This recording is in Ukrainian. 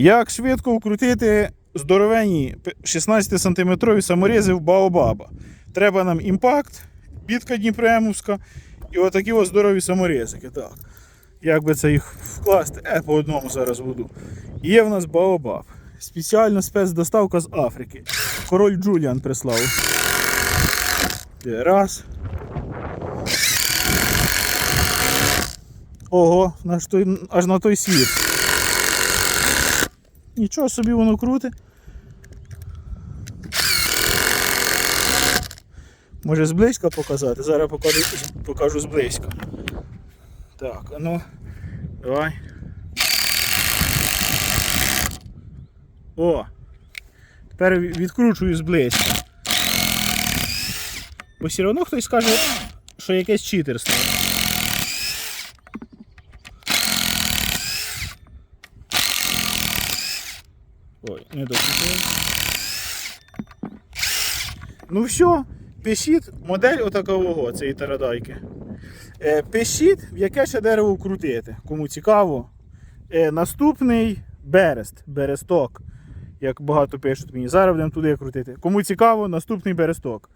Як швидко вкрутити здоровенні 16-сантиметрові саморези в Баобаба? Треба нам імпакт, бітка Дніпремовська і отакі ось здорові саморезики. Так. Як би це їх вкласти? Е, по одному зараз буду. Є в нас Баобаб. Спеціальна спецдоставка з Африки. Король Джуліан прислав. Раз. Ого, аж на той світ. Нічого собі воно круте. Може зблизька показати? Зараз покажу, покажу зблизька. Так, ну, давай. О! Тепер відкручую зблизька. Бо все одно хтось скаже, що якесь читерство. Ой, не докрутив. Ну все, пишіть модель отакового цієї тарадайки. Е, пишіть, в яке ще дерево вкрутити. Кому цікаво. Е, наступний берест, бересток. Як багато пишуть мені. Зараз будемо туди крутити. Кому цікаво, наступний бересток.